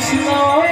Krishna